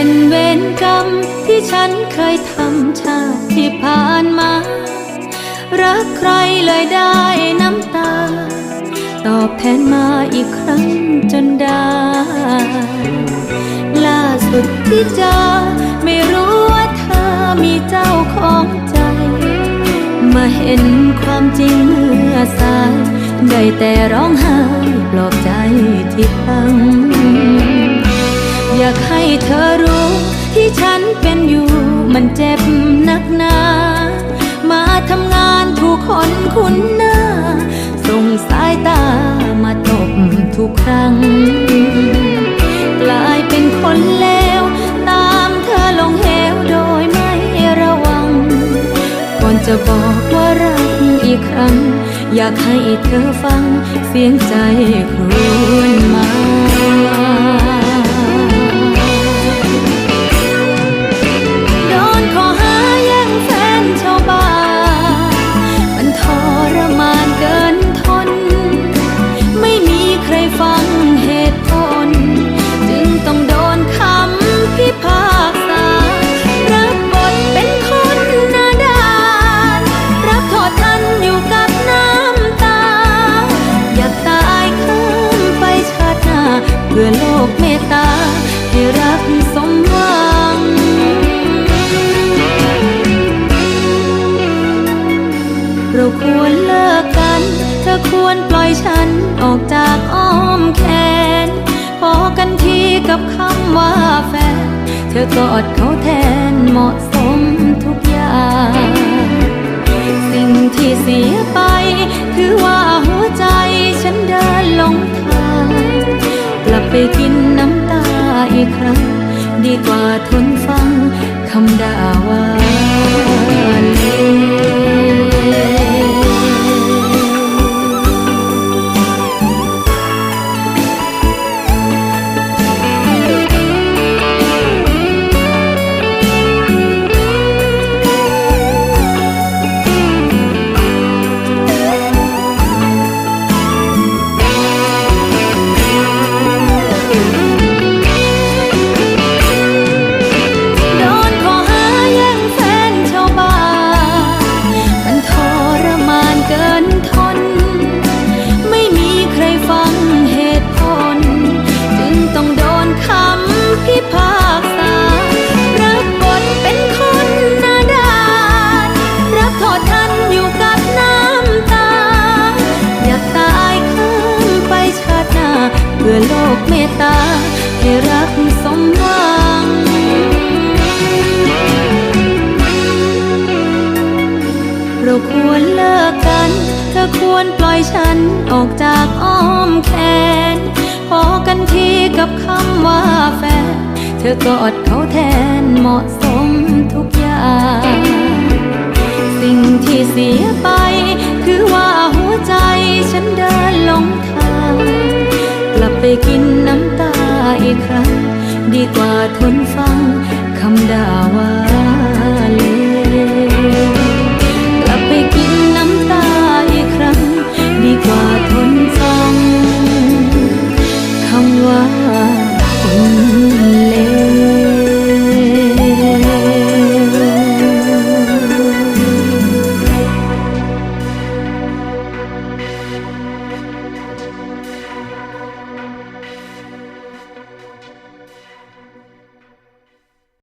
็นเวรกรรมที่ฉันเคยทำชาติที่ผ่านมา รักใครเลยได้น้ำตา ตอบแทนมาอีกครั้งจนได้ ล่าสุดที่เจอไม่รู้ว่าเธอมีเจ้าของใจ มาเห็นความจริงเมื่อสาย ได้แต่ร้องไห้ปลอบใจที่พังากให้เธอรู้ ที่ฉันเป็นอยู่มันเจ็บนักหนา มาทำงานถูกคนคุ้นหน้า ส่งสายตามาตบทุกครั้ง กลายเป็นคนเลวตามเธอลงเหวโดยไม่ระวัง ก่อนจะบอกว่ารักอีกครั้ง อยากให้เธอฟังเสียงใจครวญมา รมานเกินทน ไม่มีใครฟังเหตุผล จึงต้องโดนคำพิพากษา รับบทเป็นคนหน้าด้าน รับโทษทันอยู่กับน้ำตา อยากตายข้ามไปชาติหน้าเพื่อ ธอกอดเขาแทนเหมาะสมทุกอย่าง สิ่งที่เสียไป คือว่าหัวใจฉันเดินหลงทาง กลับไปกินน้ำตาอีกครั้ง ดีกว่าทนฟังคำด่าว่า พื่อโลกเมตตา ให้รักสมหวังเราควรเลิกกัน เธอควรปล่อยฉันออกจากอ้อมแขน พอกันทีกับคำว่าแฟน เธอกอดเขาแทนเหมาะสมทุกอย่าง สิ่งที่เสียไป ไปกินน้ำตาอีกครั้ง ดีกว่าทนฟังคำด่าว่า